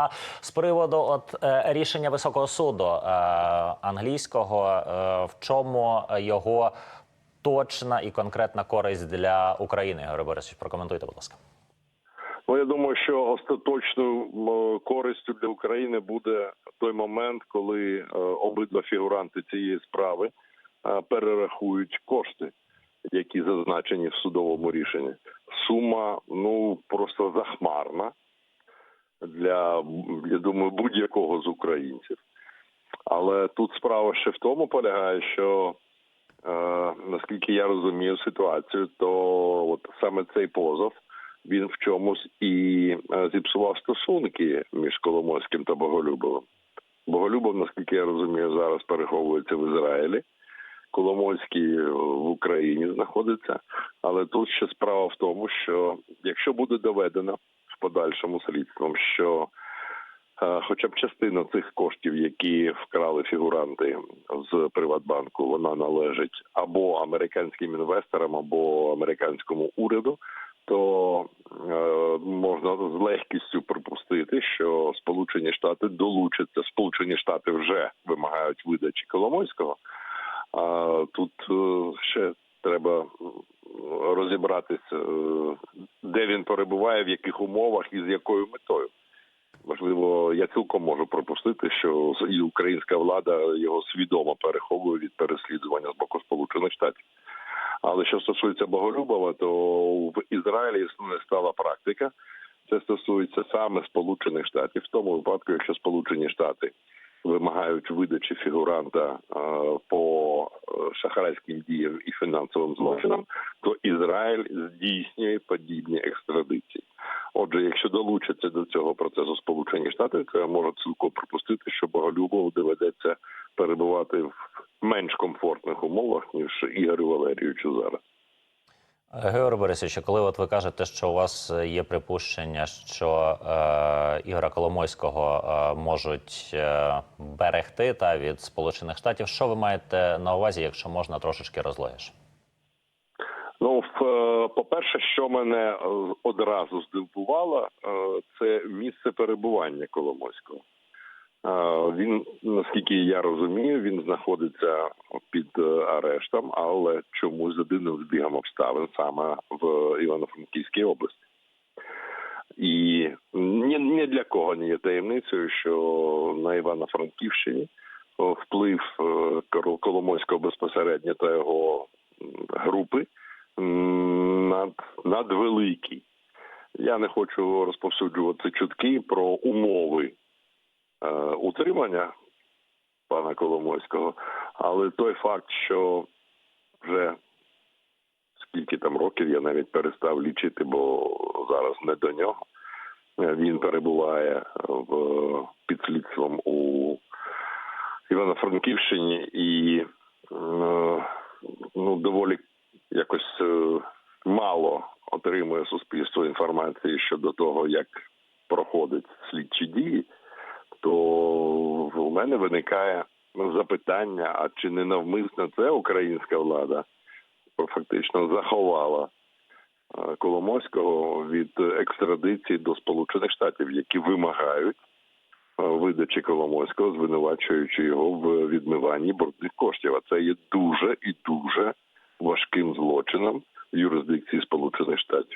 А з приводу от е, рішення високого суду е, англійського, е, в чому його точна і конкретна користь для України? Григорій Борисович, прокоментуйте, будь ласка. Ну, я думаю, що остаточною користю для України буде той момент, коли обидва фігуранти цієї справи перерахують кошти, які зазначені в судовому рішенні. Сума ну просто захмарна для я думаю будь-якого з українців. Але тут справа ще в тому полягає, що е, наскільки я розумію ситуацію, то от саме цей позов він в чомусь і е, зіпсував стосунки між Коломойським та Боголюбовим. Боголюбов, наскільки я розумію, зараз переховується в Ізраїлі. Коломойський в Україні знаходиться, але тут ще справа в тому, що якщо буде доведено подальшому слідством, що е, хоча б частина цих коштів, які вкрали фігуранти з Приватбанку, вона належить або американським інвесторам, або американському уряду, то е, можна з легкістю припустити, що Сполучені Штати долучаться. Сполучені Штати вже вимагають видачі Коломойського. А тут е, ще треба розібратися, е, де він перебуває, в яких умовах і з якою метою. Можливо, я цілком можу пропустити, що і українська влада його свідомо переховує від переслідування з боку Сполучених Штатів. Але що стосується Боголюбова, то в Ізраїлі існує стала практика. Це стосується саме Сполучених Штатів, в тому випадку, якщо Сполучені Штати вимагають видачі фігуранта е, по е, шахрайським діям і фінансовим злочинам, то Ізраїль здійснює подібні екстрадиції. Отже, якщо долучаться до цього процесу Сполучені Штати, то я можу цілком припустити, що Боголюбову доведеться перебувати в менш комфортних умовах ніж Ігорю Валерійовичу зараз. Георгій Борисович, коли от ви кажете, що у вас є припущення, що е, Ігора Коломойського е, можуть е, берегти та від Сполучених Штатів, що ви маєте на увазі, якщо можна трошечки розлогіше? Ну, е, по-перше, що мене е, одразу здивувало, е, це місце перебування Коломойського. Він, наскільки я розумію, він знаходиться під е, арештом, але чомусь за дивним збігом обставин саме в Івано-Франківській області. І ні, ні для кого не є таємницею, що на Івано-Франківщині вплив е, Коломойського безпосередньо та його групи над, надвеликий. Я не хочу розповсюджувати чутки про умови утримання пана Коломойського, але той факт, що вже скільки там років я навіть перестав лічити, бо зараз не до нього. Е, Він перебуває в під слідством у Івано-Франківщині і е, ну доволі якось е, мало отримує суспільство інформації щодо того, як проходять слідчі дії, то у мене виникає запитання: а чи не навмисно це українська влада фактично заховала е, Коломойського від екстрадиції до Сполучених Штатів, які вимагають е, видачі Коломойського, звинувачуючи його в відмиванні брудних коштів. А це є дуже і дуже важким злочином юрисдикції Сполучених Штатів.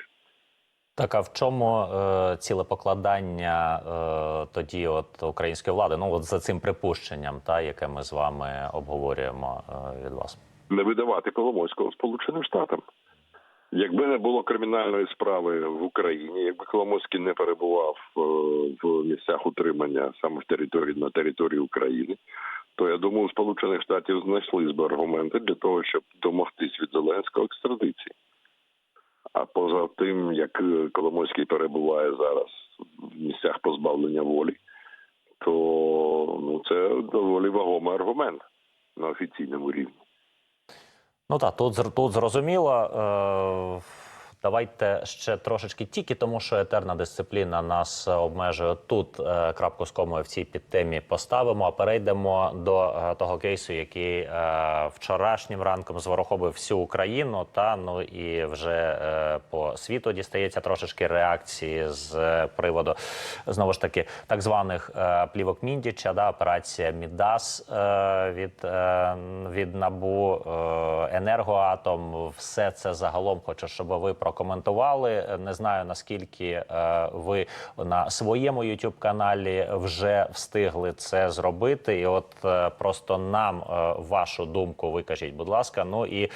Так, а в чому е, ціле покладання е, тоді от української влади? Ну от за цим припущенням, та яке ми з вами обговорюємо е, від вас? не видавати Коломойського Сполученим Штатам. Якби не було кримінальної справи в Україні, якби Коломойський не перебував е, в місцях утримання саме в території на території України, то я думаю, Сполучених Штатів знайшли б аргументи для того, щоб домогтись від Зеленського екстрадиції. А поза тим, як е, Коломойський перебуває зараз в місцях позбавлення волі, то ну це доволі вагомий аргумент на офіційному рівні. Ну так, тут тут зрозуміло. Е, Давайте ще трошечки тільки тому, що етерна дисципліна нас обмежує тут. е, Крапку з комою в цій підтемі поставимо. А перейдемо до е, того кейсу, який е, вчорашнім ранком зворохобив всю Україну. Та ну і вже по світу дістається трошечки реакції з приводу знову ж таки так званих плівок Міндіча, да, операція Мідас від, від набу енергоатом. Все це загалом хочу, щоб ви прокоментували. Не знаю наскільки е, ви на своєму youtube каналі вже встигли це зробити. І от е, просто нам е, вашу думку викажіть, будь ласка. Ну і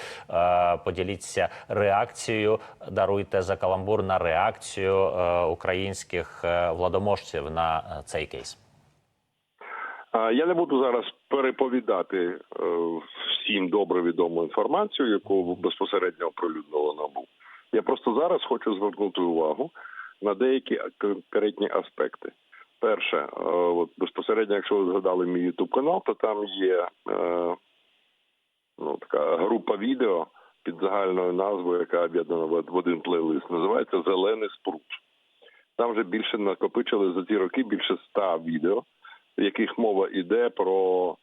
поділіться реакцією. Даруйте за каламбур на реакцію українських владоможців на цей кейс. Я не буду зараз переповідати всім добре відому інформацію, яку безпосередньо оприлюднило НАБУ. Я просто зараз хочу звернути увагу на деякі конкретні аспекти. Перше, е, от безпосередньо, якщо ви згадали мій ютуб канал, то там є е, ну, така група відео під загальною назвою, яка об'єднана в один плейлист, називається Зелений спрут. Там вже більше накопичили за ці роки більше ста відео, в яких мова йде про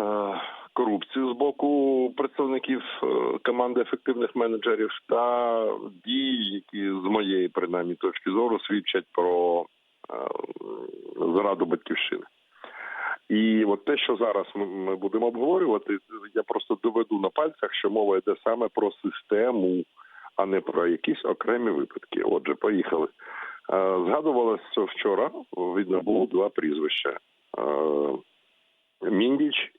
е, корупцію з боку представників е, команди ефективних менеджерів та дії, які з моєї принаймні точки зору свідчать про е, зраду батьківщини. І от те, що зараз ми, будемо обговорювати, я просто доведу на пальцях, що мова йде саме про систему, а не про якісь окремі випадки. Отже, поїхали. Е, Згадувалося вчора, видно, було два прізвища: Міндіч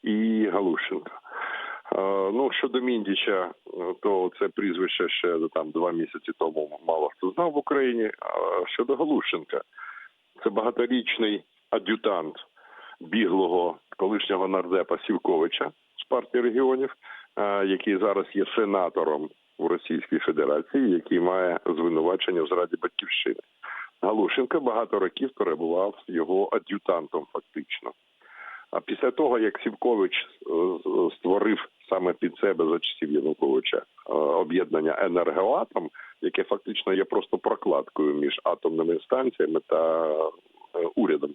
Е, Ну, щодо Міндіча, то це прізвище ще там два місяці тому мало хто знав в Україні. Щодо Галущенка, це багаторічний ад'ютант біглого колишнього нардепа Сівковича з партії регіонів, який зараз є сенатором у Російській Федерації, який має звинувачення в зраді батьківщини. Галушенко багато років перебував його ад'ютантом, фактично. А після того, як Сівкович е, створив саме під себе за часів Януковича е, об'єднання енергоатом, яке фактично є просто прокладкою між атомними станціями та е, урядом,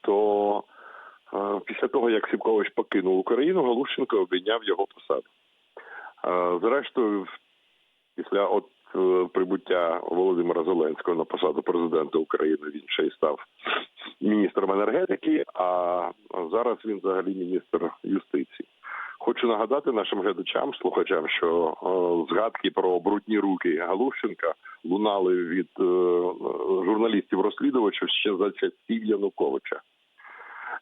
то е, після того, як Сівкович покинув Україну, Галушенко обійняв його посаду. Е, Зрештою, після от е, прибуття Володимира Зеленського на посаду президента України він ще й став міністром енергетики, а зараз він взагалі міністр юстиції. Хочу нагадати нашим глядачам, слухачам, що е, згадки про брудні руки Галущенка лунали від е, журналістів-розслідувачів ще за часів Януковича.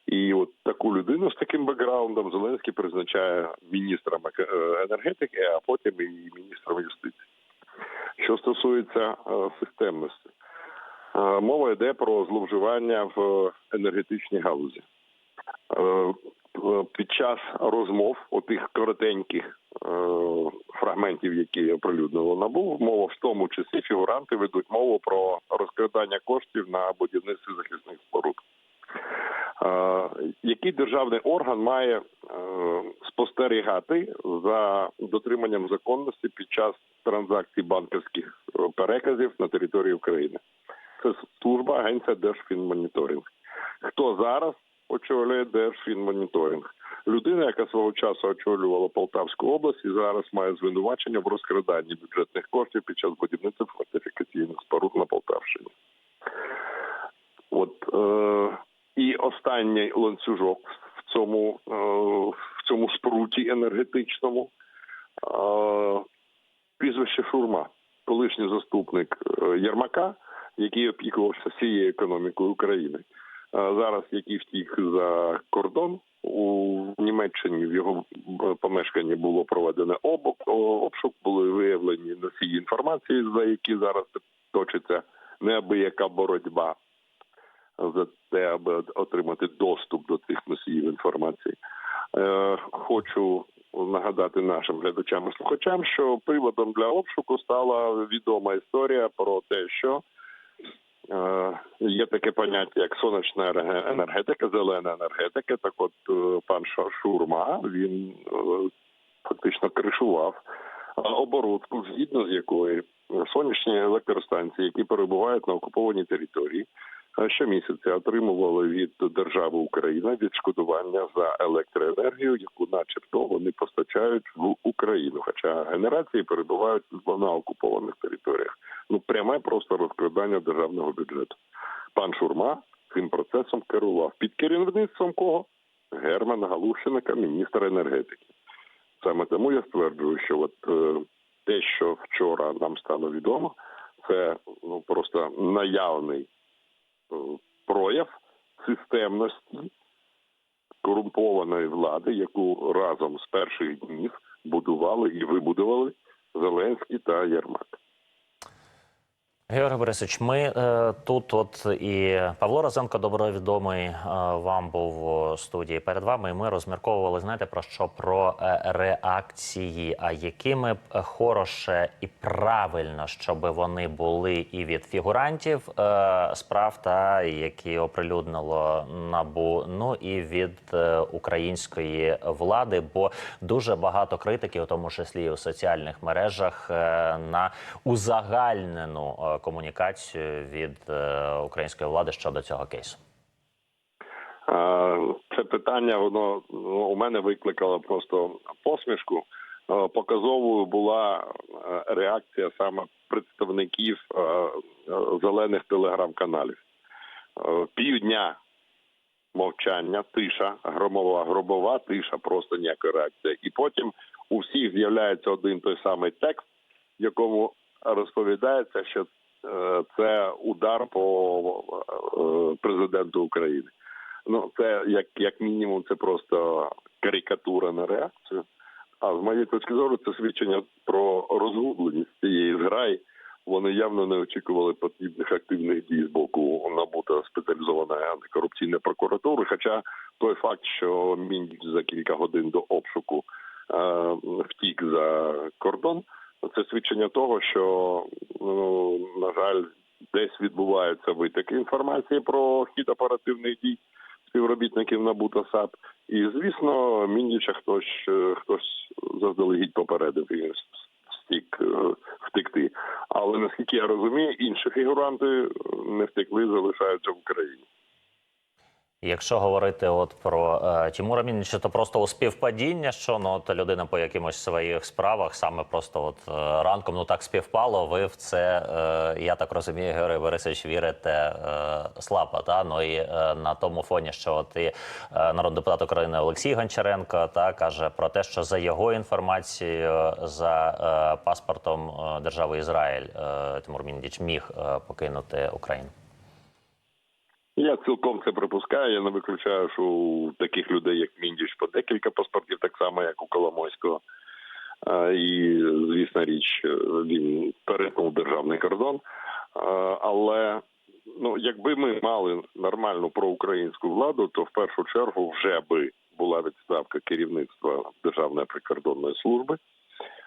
І от таку людину з таким бекграундом Зеленський призначає міністром енергетики, а потім і міністром юстиції. Стосується е, системності, е, мова йде про зловживання в енергетичній галузі. Е, Під час розмов отих коротеньких фрагментів, які оприлюднило набув, мова в тому числі фігуранти ведуть мову про розкрадання коштів на будівництві захисних споруд. Який державний орган має спостерігати за дотриманням законності під час транзакцій банківських переказів на території України? Це служба агенція Держфінмоніторинг. Хто зараз очолює Держфінмоніторинг? Людина, яка свого часу очолювала Полтавську область і зараз має звинувачення в розкраданні бюджетних коштів під час будівництва фортифікаційних споруд на Полтавщині. От е, і останній ланцюжок в цьому, е, в цьому спруті енергетичному е, прізвище Шурма, колишній заступник е, Єрмака, який опікувався всією економікою України. Е, Зараз який втік за кордон у Німеччині в його е, помешканні було проведено обшук, були виявлені носії інформації, за які зараз точиться неабияка боротьба за те, аби отримати доступ до цих носіїв інформації. Хочу нагадати нашим глядачам і слухачам, що приводом для обшуку стала відома історія про те, що е, є таке поняття, як сонячна енергетика, зелена енергетика. Так, от е, пан Шурма він е, фактично кришував оборудку, згідно з якої сонячні електростанції, які перебувають на окупованій території, щомісяця отримували від держави Україна відшкодування за електроенергію, яку, начебто, вони постачають в Україну. Хоча генерації перебувають на окупованих територіях. Ну пряме просто розкрадання державного бюджету. Пан Шурма цим процесом керував під керівництвом кого? Германа Галущенка, міністра енергетики. Саме тому я стверджую, що от е, те, що вчора нам стало відомо, це ну просто наявний прояв системності корумпованої влади, яку разом з перших днів будували і вибудували Зеленський та Єрмак. Георгій Борисович, ми е, тут, от і Павло Розенко, добре відомий е, вам був у студії перед вами. І ми розмірковували, знаєте, про що про е, реакції. А якими б е, хороше і правильно, щоб вони були і від фігурантів е, справ, та які оприлюднило набу, ну і від е, української влади, бо дуже багато критики, у тому числі і у соціальних мережах, е, на узагальнену е, комунікацію від е, української влади щодо цього кейсу. Це питання воно ну, у мене викликало просто посмішку. Е, Показовою була е, реакція саме представників зелених телеграм-каналів. Півдня мовчання, тиша, громова, гробова тиша, просто ніяка реакція. І потім у всіх з'являється один той самий текст, в якому розповідається, що це удар по е, президенту України. Ну, це як, як мінімум, це просто карикатура на реакцію. А з моєї точки зору, це свідчення про розгубленість цієї зграї. Вони явно не очікували потрібних активних дій з боку НАБУ та спеціалізованої антикорупційної прокуратури. Хоча той факт, що Міндіч за кілька годин до обшуку е, втік за кордон, це свідчення того, що ну, на жаль, десь відбуваються витоки інформації про хід оперативних дій співробітників НАБУ та САП. І звісно, Міндіча хтось е, хтось заздалегідь попередив і встиг е, втекти. Але наскільки я розумію, інші фігуранти е, не втекли, залишаються в Україні. Якщо говорити от про е, Тимура Мініча, то просто у співпадіння, що ну от людина по якимось своїх справах, саме просто от е, ранком ну так співпало. Ви в це е, я так розумію, Георгій Борисович, вірите е, слабо. Та ну і е, на тому фоні, що от і е, народний депутат України Олексій Гончаренко та каже про те, що за його інформацією за е, паспортом е, держави Ізраїль е, Тимур Мініч міг е, покинути Україну. Я цілком це припускаю. Я не виключаю, що у таких людей, як Міндіч, по декілька паспортів, так само, як у Коломойського. І, звісна річ, він перетнув державний кордон. Але ну, якби ми мали нормальну проукраїнську владу, то в першу чергу вже би була відставка керівництва Державної прикордонної служби.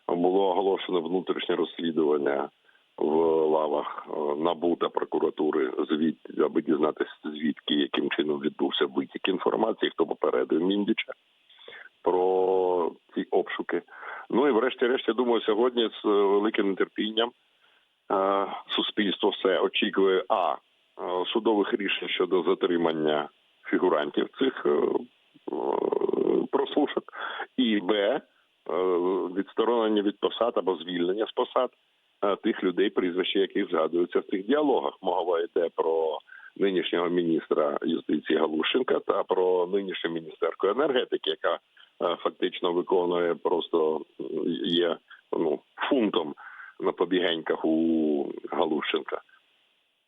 Було оголошено внутрішнє розслідування в лавах е, НАБУ та прокуратури, звід, аби дізнатися, звідки яким чином відбувся витік інформації, хто попередив Міндіча про ці обшуки. Ну і врешті-решт, я думаю, сьогодні з великим нетерпінням е, суспільство все очікує а е, судових рішень щодо затримання фігурантів цих е, е, прослушок, і б е, відсторонення від посад або звільнення з посад е, тих людей, прізвища яких згадуються в цих діалогах. Мова йде про нинішнього міністра юстиції Галушенка та про нинішню міністерку енергетики, яка е, фактично виконує просто є ну фунтом на побігеньках у Галушенка.